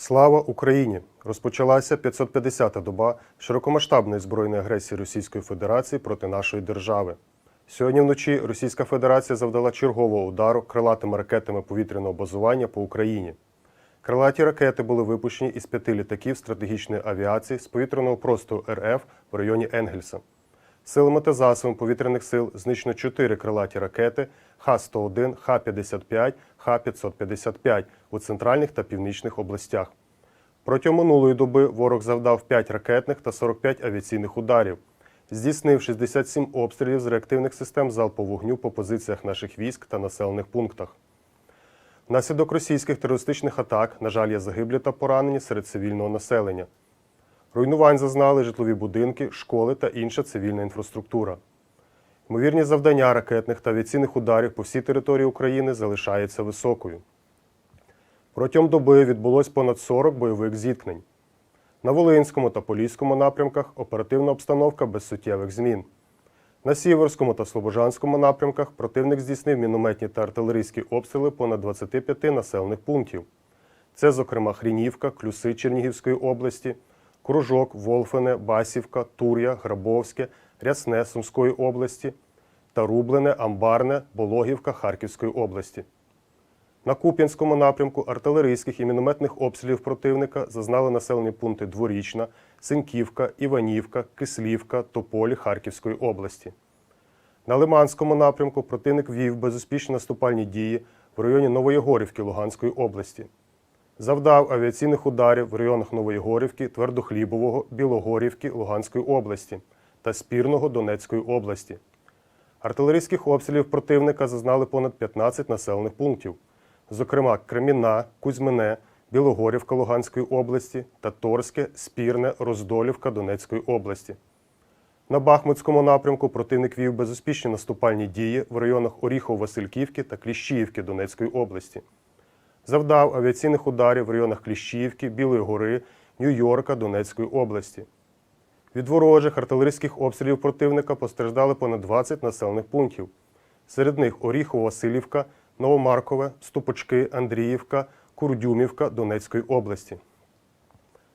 Слава Україні! Розпочалася 550-та доба широкомасштабної збройної агресії Російської Федерації проти нашої держави. Сьогодні вночі Російська Федерація завдала чергового удару крилатими ракетами повітряного базування по Україні. Крилаті ракети були випущені із п'яти літаків стратегічної авіації з повітряного простору РФ в районі Енгельса. Силами та засобами повітряних сил знищено чотири крилаті ракети Х-101, Х-55, Х-555 у центральних та північних областях. Протягом минулої доби ворог завдав 5 ракетних та 45 авіаційних ударів, здійснив 67 обстрілів з реактивних систем залпового вогню по позиціях наших військ та населених пунктах. Внаслідок російських терористичних атак, на жаль, є загиблі та поранені серед цивільного населення. Руйнувань зазнали житлові будинки, школи та інша цивільна інфраструктура. Ймовірність завдання ракетних та авіаційних ударів по всій території України залишається високою. Протягом доби відбулось понад 40 бойових зіткнень. На Волинському та Поліському напрямках оперативна обстановка без суттєвих змін. На Сіверському та Слобожанському напрямках противник здійснив мінометні та артилерійські обстріли понад 25 населених пунктів. Це, зокрема, Хрінівка, Клюси Чернігівської області, Кружок, Волфене, Басівка, Тур'я, Грабовське, Рясне Сумської області та Рублене, Амбарне, Бологівка Харківської області. На Куп'янському напрямку артилерійських і мінометних обстрілів противника зазнали населені пункти Дворічна, Синьківка, Іванівка, Кислівка, Тополі Харківської області. На Лиманському напрямку противник вів безуспішні наступальні дії в районі Новоєгорівки Луганської області. Завдав авіаційних ударів в районах Новоєгорівки, Твердохлібового, Білогорівки Луганської області та Спірного Донецької області. Артилерійських обстрілів противника зазнали понад 15 населених пунктів, зокрема Креміна, Кузьмине, Білогорівка Луганської області та Торське, Спірне, Роздолівка Донецької області. На Бахмутському напрямку противник вів безуспішні наступальні дії в районах Оріхово-Васильківки та Кліщіївки Донецької області. Завдав авіаційних ударів в районах Кліщіївки, Білої гори, Нью-Йорка Донецької області. Від ворожих артилерійських обстрілів противника постраждали понад 20 населених пунктів. Серед них Оріхово-Василівка, Новомаркове, Ступочки, Андріївка, Курдюмівка Донецької області.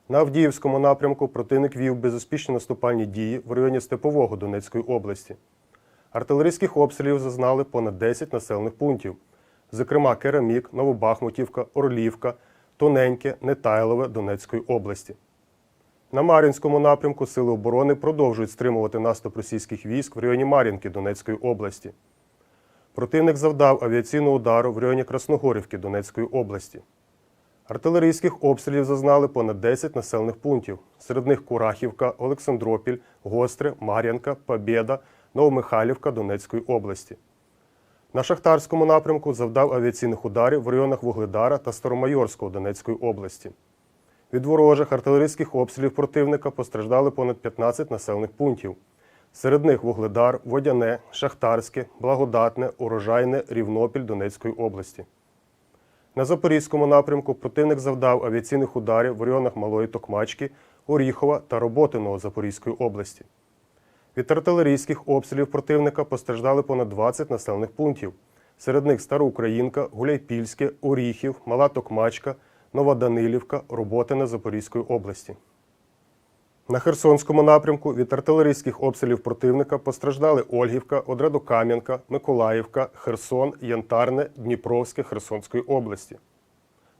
На Авдіївському напрямку противник вів безуспішні наступальні дії в районі Степового Донецької області. Артилерійських обстрілів зазнали понад 10 населених пунктів, зокрема Керамік, Новобахмутівка, Орлівка, Тоненьке, Нетайлове Донецької області. На Мар'їнському напрямку Сили оборони продовжують стримувати наступ російських військ в районі Мар'їнки Донецької області. Противник завдав авіаційного удару в районі Красногорівки Донецької області. Артилерійських обстрілів зазнали понад 10 населених пунктів. Серед них Курахівка, Олександропіль, Гостре, Мар'янка, Побєда, Новомихайлівка Донецької області. На Шахтарському напрямку завдав авіаційних ударів в районах Вугледара та Старомайорського Донецької області. Від ворожих артилерійських обстрілів противника постраждали понад 15 населених пунктів. Серед них Вугледар, Водяне, Шахтарське, Благодатне, Урожайне, Рівнопіль Донецької області. На Запорізькому напрямку противник завдав авіаційних ударів в районах Малої Токмачки, Оріхова та Роботиного Запорізької області. Від артилерійських обстрілів противника постраждали понад 20 населених пунктів. Серед них Староукраїнка, Гуляйпільське, Оріхів, Мала Токмачка, Нова Данилівка, Роботине Запорізької області. На Херсонському напрямку від артилерійських обстрілів противника постраждали Ольгівка, Одрадокам'янка, Миколаївка, Херсон, Янтарне, Дніпровське Херсонської області.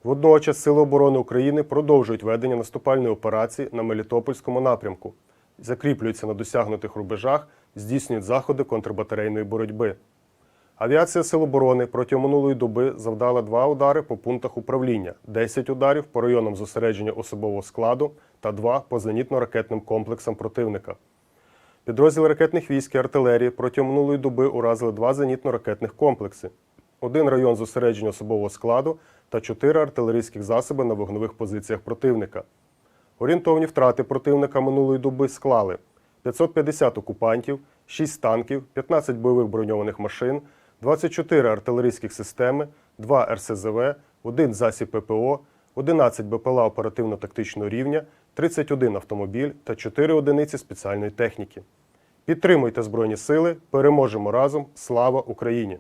Водночас Сили оборони України продовжують ведення наступальної операції на Мелітопольському напрямку, закріплюються на досягнутих рубежах, здійснюють заходи контрбатарейної боротьби. Авіація Сил оборони протягом минулої доби завдала два удари по пунктах управління, 10 ударів по районам зосередження особового складу та два по зенітно-ракетним комплексам противника. Підрозділ ракетних військ і артилерії протягом минулої доби уразили два зенітно-ракетних комплекси, один район зосередження особового складу та чотири артилерійських засоби на вогневих позиціях противника. Орієнтовні втрати противника минулої доби склали 550 окупантів, 6 танків, 15 бойових броньованих машин, 24 артилерійських системи, 2 РСЗВ, 1 засіб ППО, 11 БПЛА оперативно-тактичного рівня, 31 автомобіль та 4 одиниці спеціальної техніки. Підтримуйте Збройні Сили, переможемо разом! Слава Україні!